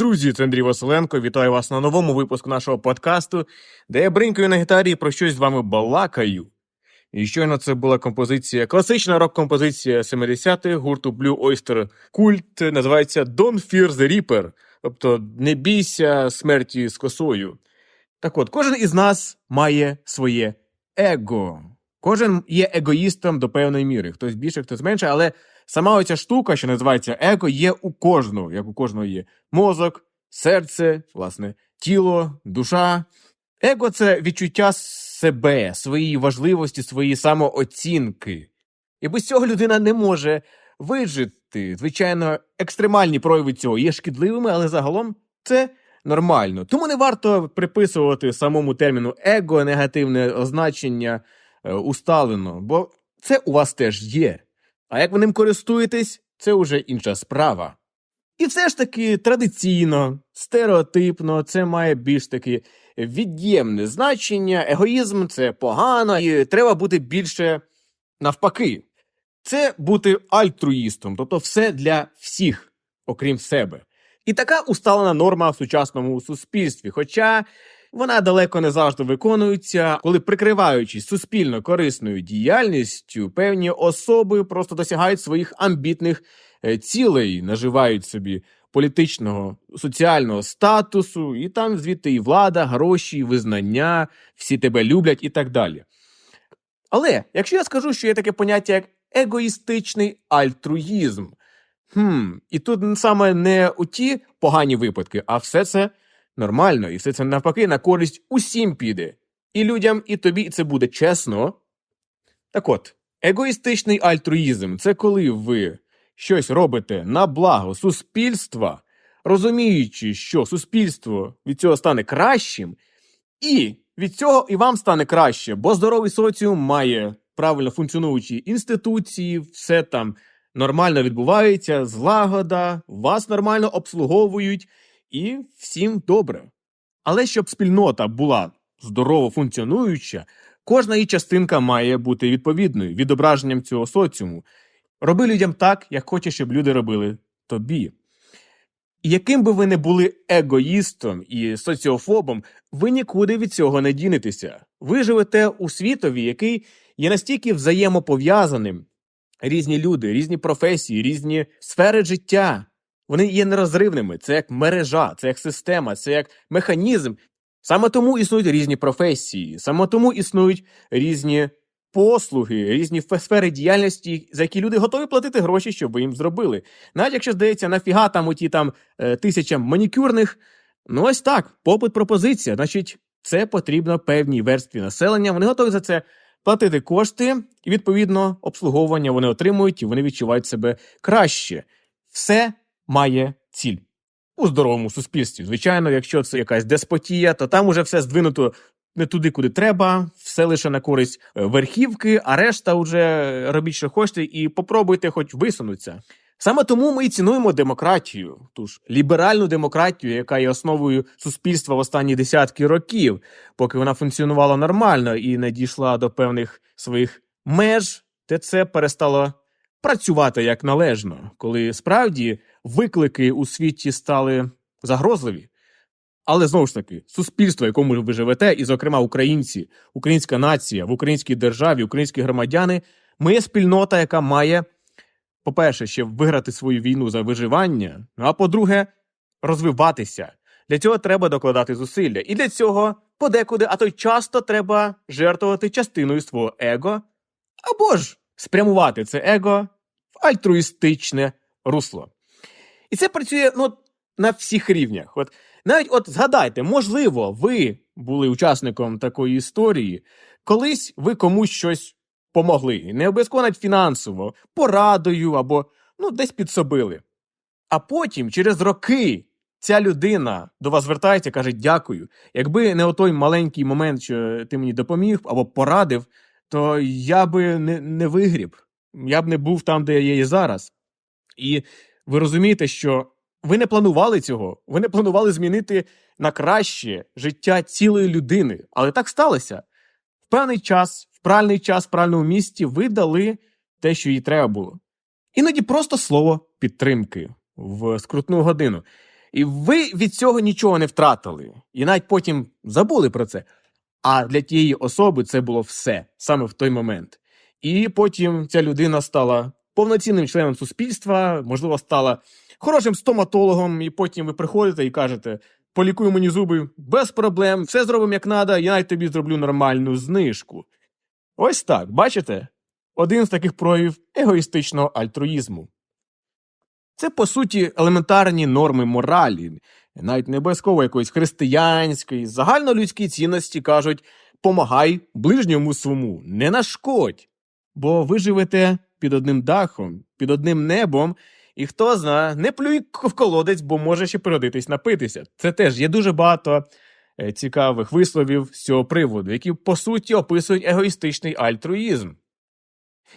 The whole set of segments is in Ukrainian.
Друзі, це Андрій Василенко. Вітаю вас на новому випуску нашого подкасту, де я бринкаю на гітарі про щось з вами балакаю. І щойно це була композиція, класична рок-композиція 70-х гурту Blue Oyster Cult, називається Don't Fear the Reaper, тобто не бійся смерті з косою. Так от, кожен із нас має своє его. Кожен є егоїстом до певної міри. Хтось більше, хтось менше, але сама оця штука, що називається его, є у кожного, як у кожного є мозок, серце, власне, тіло, душа. Его це відчуття себе, своєї важливості, своєї самооцінки. І без цього людина не може вижити. Звичайно, екстремальні прояви цього є шкідливими, але загалом це нормально. Тому не варто приписувати самому терміну его негативне означення е, усталено, бо це у вас теж є. А як ви ним користуєтесь, це вже інша справа. І все ж таки традиційно, стереотипно, це має більш таки від'ємне значення. Егоїзм це погано, і треба бути більше навпаки. Це бути альтруїстом, тобто все для всіх, окрім себе. І така усталена норма в сучасному суспільстві. Хоча вона далеко не завжди виконується, коли прикриваючись суспільно корисною діяльністю, певні особи просто досягають своїх амбітних е, цілей, наживають собі політичного соціального статусу, і там звідти і влада, гроші, і визнання, всі тебе люблять і так далі. Але якщо я скажу, що є таке поняття як егоїстичний альтруїзм, хм, і тут саме не у ті погані випадки, а все це нормально, і все це навпаки на користь усім піде. І людям, і тобі, це буде чесно. Так от, егоїстичний альтруїзм це коли ви щось робите на благо суспільства, розуміючи, що суспільство від цього стане кращим, і від цього і вам стане краще, бо здоровий соціум має правильно функціонуючі інституції, все там нормально відбувається, злагода, вас нормально обслуговують, і всім добре. Але щоб спільнота була здорово функціонуюча, кожна її частинка має бути відповідною відображенням цього соціуму. Роби людям так, як хочеш, щоб люди робили тобі. І яким би ви не були егоїстом і соціофобом, ви нікуди від цього не дінетеся. Ви живете у світові, який є настільки взаємопов'язаним. Різні люди, різні професії, різні сфери життя. Вони є нерозривними. Це як мережа, це як система, це як механізм. Саме тому існують різні професії, саме тому існують різні послуги, різні фе- сфери діяльності, за які люди готові платити гроші, щоб ви їм зробили. Навіть якщо здається, нафіга там оті там е, тисячам манікюрних, ну ось так, попит пропозиція. Значить, це потрібно певній верстві населення. Вони готові за це платити кошти, і відповідно обслуговування вони отримують і вони відчувають себе краще. Все має ціль. У здоровому суспільстві. Звичайно, якщо це якась деспотія, то там уже все здвинуто не туди, куди треба, все лише на користь е, верхівки, а решта вже робіть, що хочете, і попробуйте хоч висунутися. Саме тому ми і цінуємо демократію, ту ж ліберальну демократію, яка є основою суспільства в останні десятки років, поки вона функціонувала нормально і не дійшла до певних своїх меж, де це перестало працювати як належно, коли справді виклики у світі стали загрозливі. Але знову ж таки, суспільство, в якому ви живете, і, зокрема, українці, українська нація в українській державі, українські громадяни, ми є спільнота, яка має, по-перше, ще виграти свою війну за виживання, ну, а по-друге, розвиватися. Для цього треба докладати зусилля. І для цього подекуди, а то й часто треба жертвувати частиною свого его, або ж спрямувати це его в альтруїстичне русло. І це працює ну, на всіх рівнях. От навіть от згадайте, можливо, ви були учасником такої історії, колись ви комусь щось помогли, не обов'язково навіть фінансово, порадою або ну, десь підсобили. А потім, через роки, ця людина до вас звертається каже: Дякую. Якби не отой маленький момент, що ти мені допоміг або порадив, то я би не, не вигріб. Я б не був там, де я є зараз. І ви розумієте, що ви не планували цього, ви не планували змінити на краще життя цілої людини. Але так сталося. В певний час, в правильний час, в правильному місці ви дали те, що їй треба було. Іноді просто слово підтримки в скрутну годину. І ви від цього нічого не втратили. І навіть потім забули про це. А для тієї особи це було все саме в той момент. І потім ця людина стала повноцінним членом суспільства, можливо, стала хорошим стоматологом, і потім ви приходите і кажете: полікуй мені зуби без проблем, все зробимо як треба, я навіть тобі зроблю нормальну знижку. Ось так, бачите? Один з таких проявів егоїстичного альтруїзму. Це, по суті, елементарні норми моралі, навіть не обов'язково якоїсь християнської, загальнолюдські цінності кажуть помагай ближньому свому, не нашкодь. Бо ви живете під одним дахом, під одним небом, і хто зна, не плюй в колодець, бо може ще пригодитись напитися. Це теж є дуже багато е, цікавих висловів з цього приводу, які по суті описують егоїстичний альтруїзм.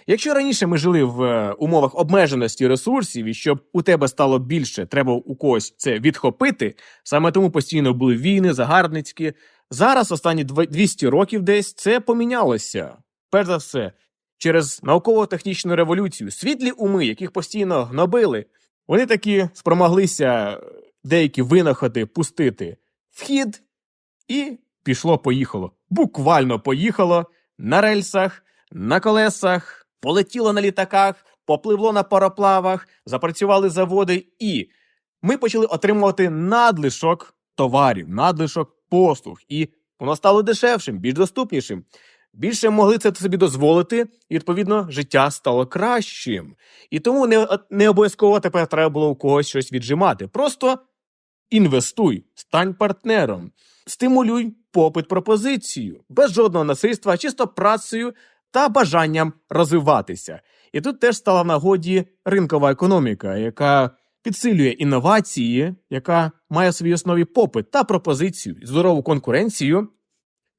Якщо раніше ми жили в е, умовах обмеженості ресурсів, і щоб у тебе стало більше, треба у когось це відхопити, саме тому постійно були війни, загарбницькі. Зараз, останні дв- 200 років десь, це помінялося. Перш за все, через науково-технічну революцію, світлі уми, яких постійно гнобили, вони таки спромоглися деякі винаходи пустити в хід, і пішло-поїхало. Буквально поїхало на рельсах, на колесах, полетіло на літаках, попливло на пароплавах, запрацювали заводи, і ми почали отримувати надлишок товарів, надлишок послуг, і воно стало дешевшим, більш доступнішим. Більше могли це собі дозволити, і відповідно життя стало кращим. І тому не, не обов'язково тепер треба було у когось щось віджимати. Просто інвестуй, стань партнером, стимулюй попит пропозицію, без жодного насильства, чисто працею та бажанням розвиватися. І тут теж стала в нагоді ринкова економіка, яка підсилює інновації, яка має в своїй основі попит та пропозицію, здорову конкуренцію.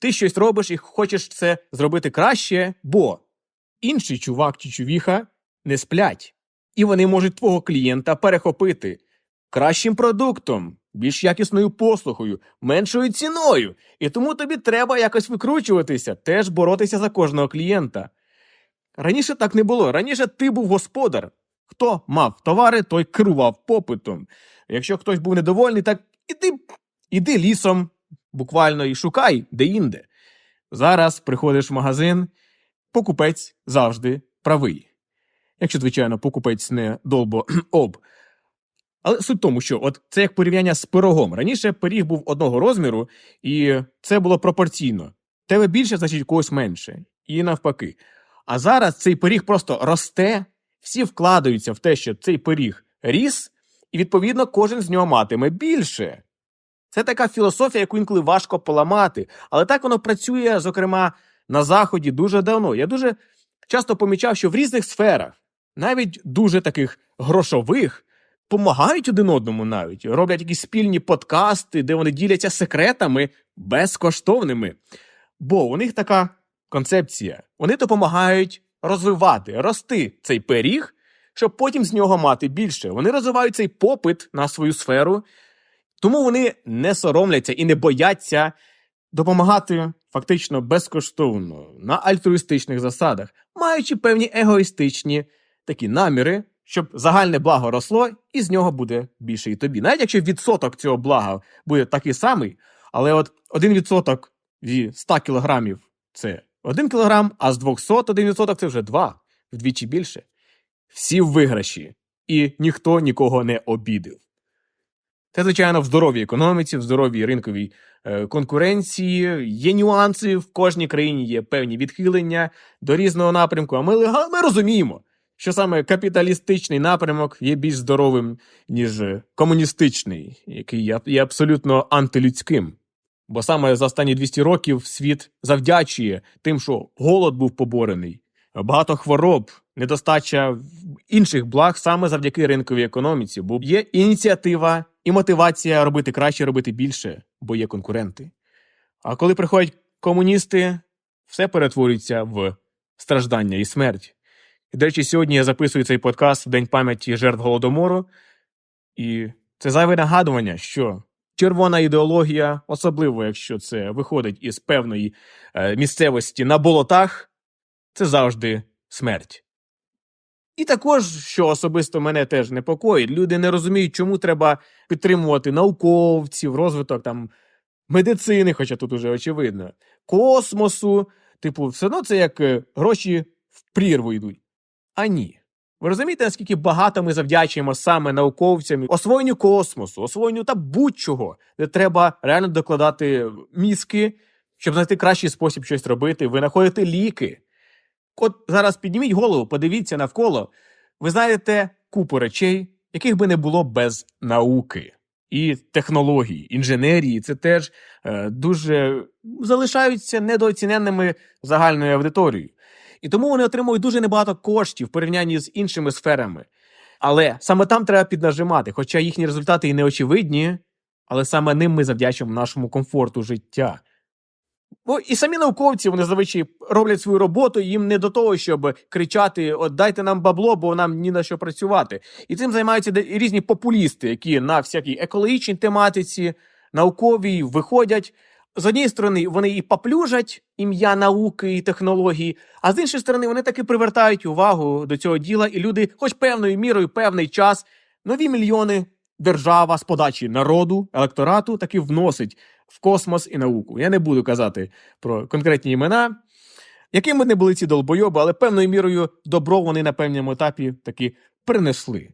Ти щось робиш і хочеш це зробити краще, бо інший чувак чи чувіха не сплять, і вони можуть твого клієнта перехопити кращим продуктом, більш якісною послугою, меншою ціною. І тому тобі треба якось викручуватися, теж боротися за кожного клієнта. Раніше так не було. Раніше ти був господар. Хто мав товари, той керував попитом. Якщо хтось був недовольний, так іди, іди лісом, буквально і шукай де-інде. Зараз приходиш в магазин, покупець завжди правий. Якщо, звичайно, покупець не долбо об. Але суть в тому, що от це як порівняння з пирогом. Раніше пиріг був одного розміру, і це було пропорційно. Тебе більше, значить, когось менше. І навпаки. А зараз цей пиріг просто росте, всі вкладаються в те, що цей пиріг ріс, і відповідно кожен з нього матиме більше. Це така філософія, яку інколи важко поламати, але так воно працює, зокрема, на заході дуже давно. Я дуже часто помічав, що в різних сферах, навіть дуже таких грошових, помагають один одному навіть, роблять якісь спільні подкасти, де вони діляться секретами безкоштовними. Бо у них така концепція. Вони допомагають розвивати, рости цей пиріг, щоб потім з нього мати більше. Вони розвивають цей попит на свою сферу, тому вони не соромляться і не бояться допомагати фактично безкоштовно на альтруїстичних засадах, маючи певні егоїстичні такі наміри, щоб загальне благо росло, і з нього буде більше і тобі. Навіть якщо відсоток цього блага буде такий самий, але от один відсоток зі 100 кілограмів це один кілограм, а з 200 один відсоток це вже два, вдвічі більше. Всі в виграші, і ніхто нікого не обідив. Це, звичайно, в здоровій економіці, в здоровій ринковій е, конкуренції. Є нюанси, в кожній країні є певні відхилення до різного напрямку. А ми, ми розуміємо, що саме капіталістичний напрямок є більш здоровим, ніж комуністичний, який є абсолютно антилюдським. Бо саме за останні 200 років світ завдячує тим, що голод був поборений, багато хвороб, недостача інших благ саме завдяки ринковій економіці, бо є ініціатива і мотивація робити краще, робити більше, бо є конкуренти. А коли приходять комуністи, все перетворюється в страждання і смерть. До речі, сьогодні я записую цей подкаст День пам'яті жертв Голодомору, і це зайве нагадування, що червона ідеологія, особливо якщо це виходить із певної е, місцевості на болотах, це завжди смерть. І також, що особисто мене теж непокоїть, люди не розуміють, чому треба підтримувати науковців, розвиток там медицини, хоча тут уже очевидно, космосу. Типу, все одно це як е, гроші в прірву йдуть. А ні. Ви розумієте, наскільки багато ми завдячуємо саме науковцям, освоєнню космосу, освоєнню та будь-чого, де треба реально докладати мізки, щоб знайти кращий спосіб щось робити, винаходити ліки. От зараз підніміть голову, подивіться навколо. Ви знаєте купу речей, яких би не було без науки і технологій, інженерії. Це теж е, дуже залишаються недооціненними загальною аудиторією. І тому вони отримують дуже небагато коштів в порівнянні з іншими сферами. Але саме там треба піднажимати, хоча їхні результати і не очевидні, але саме ним ми завдячуємо нашому комфорту життя. Бо і самі науковці вони зазвичай роблять свою роботу, їм не до того, щоб кричати: от дайте нам бабло, бо нам ні на що працювати. І цим займаються різні популісти, які на всякій екологічній тематиці, науковій виходять. З однієї сторони, вони і поплюжать ім'я науки і технології, а з іншої сторони, вони таки привертають увагу до цього діла, і люди, хоч певною мірою, певний час, нові мільйони держава з подачі народу, електорату таки вносить в космос і науку. Я не буду казати про конкретні імена, якими не були ці долбойоби, але певною мірою добро вони на певному етапі таки принесли.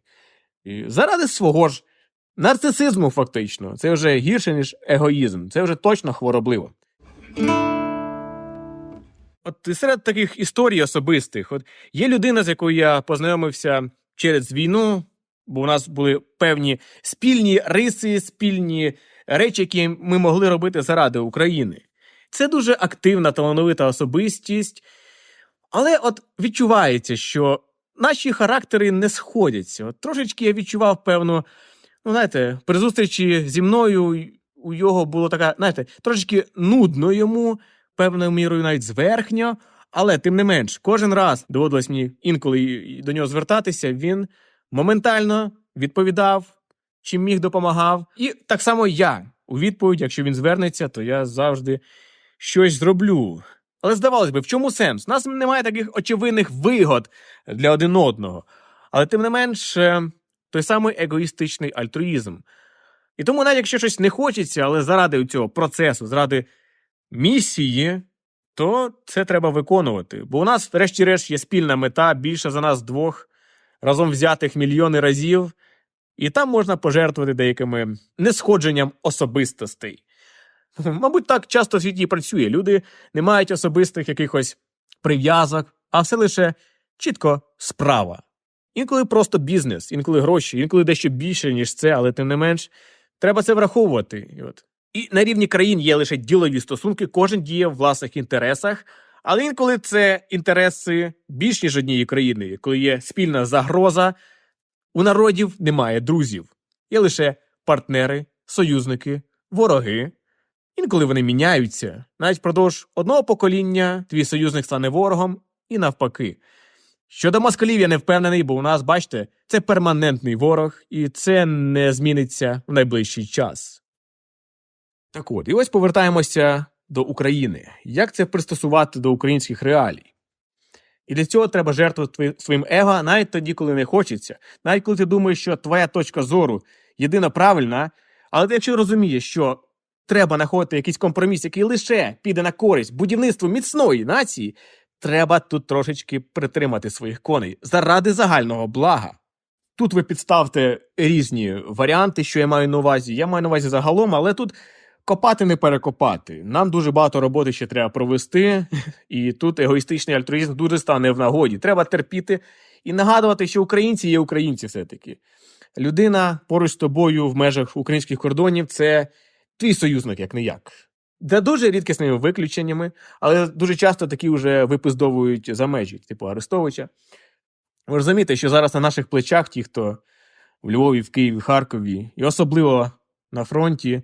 І заради свого ж нарцисизму, фактично, це вже гірше, ніж егоїзм. Це вже точно хворобливо. От серед таких історій особистих, от є людина, з якою я познайомився через війну, бо у нас були певні спільні риси, спільні речі, які ми могли робити заради України. Це дуже активна, талановита особистість, але от відчувається, що наші характери не сходяться. От трошечки я відчував певну, ну знаєте, при зустрічі зі мною у його було така, знаєте, трошечки нудно йому, певною мірою навіть зверхньо. Але тим не менш, кожен раз доводилось мені інколи до нього звертатися, він моментально відповідав, чим міг допомагав. І так само я у відповідь, якщо він звернеться, то я завжди щось зроблю. Але здавалось би, в чому сенс? У нас немає таких очевидних вигод для один одного. Але тим не менш, е, той самий егоїстичний альтруїзм. І тому, навіть якщо щось не хочеться, але заради цього процесу, заради місії, то це треба виконувати. Бо у нас, врешті-решт, є спільна мета більше за нас двох разом взятих мільйони разів, і там можна пожертвувати деякими несходженням особистостей. Мабуть, так часто в світі працює. Люди не мають особистих якихось прив'язок, а все лише чітко справа. Інколи просто бізнес, інколи гроші, інколи дещо більше, ніж це, але тим не менш, треба це враховувати. І, от. і на рівні країн є лише ділові стосунки, кожен діє в власних інтересах, але інколи це інтереси більш ніж однієї країни, коли є спільна загроза, у народів немає друзів, є лише партнери, союзники, вороги. Інколи вони міняються. Навіть впродовж одного покоління твій союзник стане ворогом і навпаки. Щодо москалів, я не впевнений, бо у нас, бачите, це перманентний ворог, і це не зміниться в найближчий час. Так от, і ось повертаємося до України. Як це пристосувати до українських реалій? І для цього треба жертвувати своїм его навіть тоді, коли не хочеться, навіть коли ти думаєш, що твоя точка зору єдина правильна, але ти якщо розумієш, що треба знаходити якийсь компроміс, який лише піде на користь будівництву міцної нації, треба тут трошечки притримати своїх коней заради загального блага. Тут ви підставте різні варіанти, що я маю на увазі. Я маю на увазі загалом, але тут копати не перекопати. Нам дуже багато роботи ще треба провести, і тут егоїстичний альтруїзм дуже стане в нагоді. Треба терпіти і нагадувати, що українці є українці все-таки. Людина поруч з тобою в межах українських кордонів це твій союзник, як не як. За дуже рідкісними виключеннями, але дуже часто такі вже випиздовують за межі, типу Арестовича. Ви розумієте, що зараз на наших плечах ті, хто в Львові, в Києві, в Харкові, і особливо на фронті,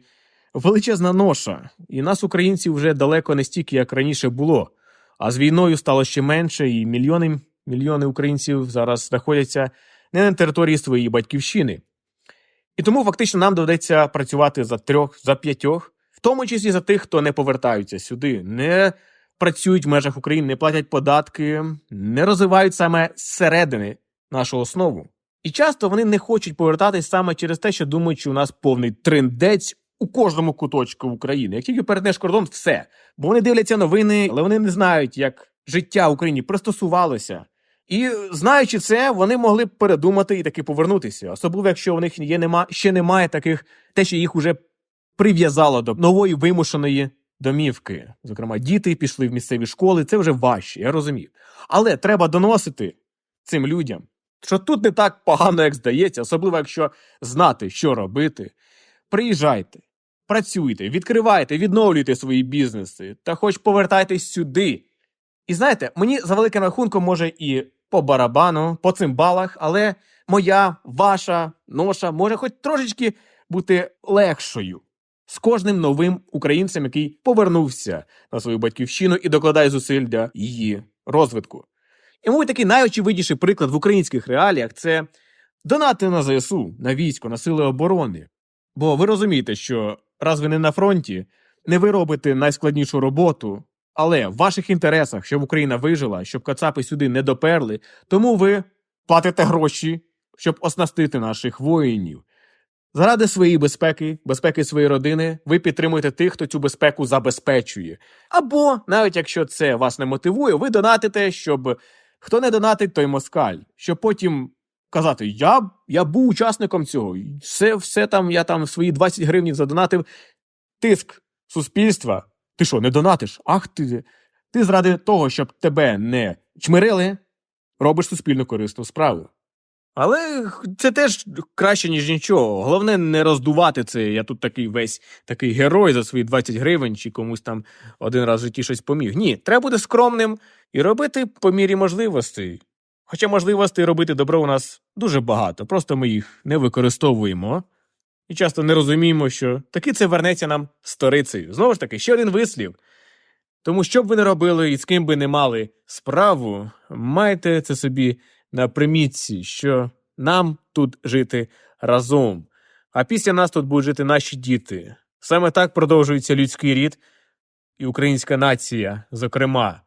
величезна ноша. І нас, українців, вже далеко не стільки, як раніше було. А з війною стало ще менше, і мільйони, мільйони українців зараз знаходяться не на території своєї батьківщини. І тому фактично нам доведеться працювати за трьох, за п'ятьох, в тому числі за тих, хто не повертаються сюди, не працюють в межах України, не платять податки, не розвивають саме зсередини нашу основу. І часто вони не хочуть повертатись саме через те, що думають, що у нас повний трендець у кожному куточку України. Як тільки перетнеш кордон, все. Бо вони дивляться новини, але вони не знають, як життя в Україні пристосувалося. І знаючи це, вони могли б передумати і таки повернутися. Особливо, якщо у них є нема, ще немає таких, те, що їх уже прив'язало до нової вимушеної домівки. Зокрема, діти пішли в місцеві школи, це вже важче, я розумію. Але треба доносити цим людям, що тут не так погано, як здається, особливо якщо знати, що робити. Приїжджайте, працюйте, відкривайте, відновлюйте свої бізнеси та хоч повертайтесь сюди. І знаєте, мені за великим рахунком може і по барабану, по цимбалах, але моя, ваша ноша може хоч трошечки бути легшою з кожним новим українцем, який повернувся на свою батьківщину і докладає зусиль для її розвитку. І, мабуть, такий найочевидніший приклад в українських реаліях це донати на ЗСУ, на військо, на сили оборони. Бо ви розумієте, що раз ви не на фронті, не ви робите найскладнішу роботу, але в ваших інтересах, щоб Україна вижила, щоб кацапи сюди не доперли, тому ви платите гроші, щоб оснастити наших воїнів. Заради своєї безпеки, безпеки своєї родини, ви підтримуєте тих, хто цю безпеку забезпечує. Або, навіть якщо це вас не мотивує, ви донатите, щоб хто не донатить, той москаль. Щоб потім казати: Я, я був учасником цього, все, все там, я там свої 20 гривень задонатив. Тиск суспільства. Ти що, не донатиш? Ах ти. Ти заради того, щоб тебе не чмирили, робиш суспільно корисну справу. Але це теж краще, ніж нічого. Головне не роздувати це. Я тут такий весь такий герой за свої 20 гривень, чи комусь там один раз в житті щось поміг. Ні, треба бути скромним і робити по мірі можливостей. Хоча можливостей робити добро у нас дуже багато, просто ми їх не використовуємо. І часто не розуміємо, що таки це вернеться нам сторицею. Знову ж таки, ще один вислів. Тому що б ви не робили і з ким би не мали справу, майте це собі на примітці, що нам тут жити разом. А після нас тут будуть жити наші діти. Саме так продовжується людський рід і українська нація, зокрема.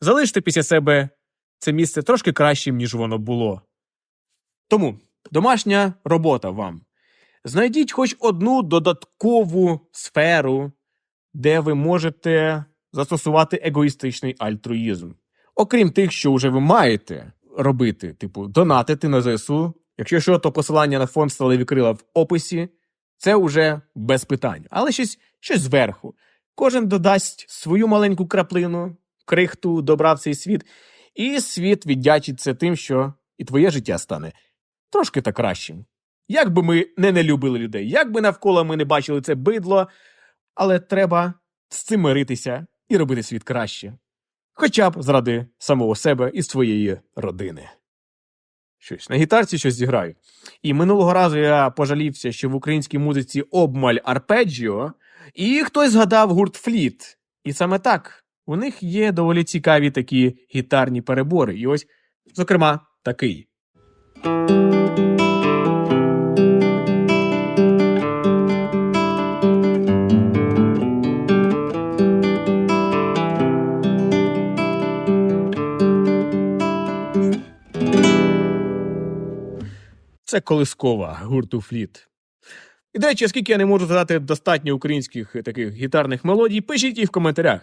Залиште після себе це місце трошки кращим, ніж воно було. Тому домашня робота вам. Знайдіть хоч одну додаткову сферу, де ви можете застосувати егоїстичний альтруїзм. Окрім тих, що вже ви маєте робити, типу донатити на ЗСУ. Якщо що, то посилання на фонд Сталеві Крила в описі. Це вже без питань. Але щось, щось зверху. Кожен додасть свою маленьку краплину, крихту добра в цей світ, і світ віддячить це тим, що і твоє життя стане трошки так кращим. Як би ми не не любили людей, як би навколо ми не бачили це бидло, але треба з цим миритися і робити світ краще. Хоча б заради самого себе і своєї родини. Щось на гітарці щось зіграю. І минулого разу я пожалівся, що в українській музиці обмаль арпеджіо, і хтось згадав гурт Фліт. І саме так, у них є доволі цікаві такі гітарні перебори. І ось, зокрема, такий. Це колискова гурту Фліт. І, до речі, оскільки я не можу згадати достатньо українських таких гітарних мелодій, пишіть їх в коментарях.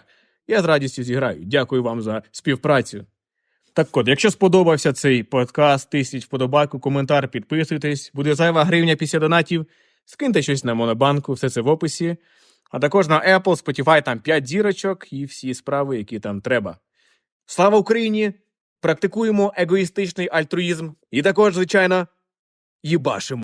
Я з радістю зіграю. Дякую вам за співпрацю. Так от, якщо сподобався цей подкаст, тисніть вподобайку, коментар, підписуйтесь. Буде зайва гривня після донатів. Скиньте щось на монобанку, все це в описі. А також на Apple, Spotify там 5 дірочок і всі справи, які там треба. Слава Україні! Практикуємо егоїстичний альтруїзм і також, звичайно, їбашимо.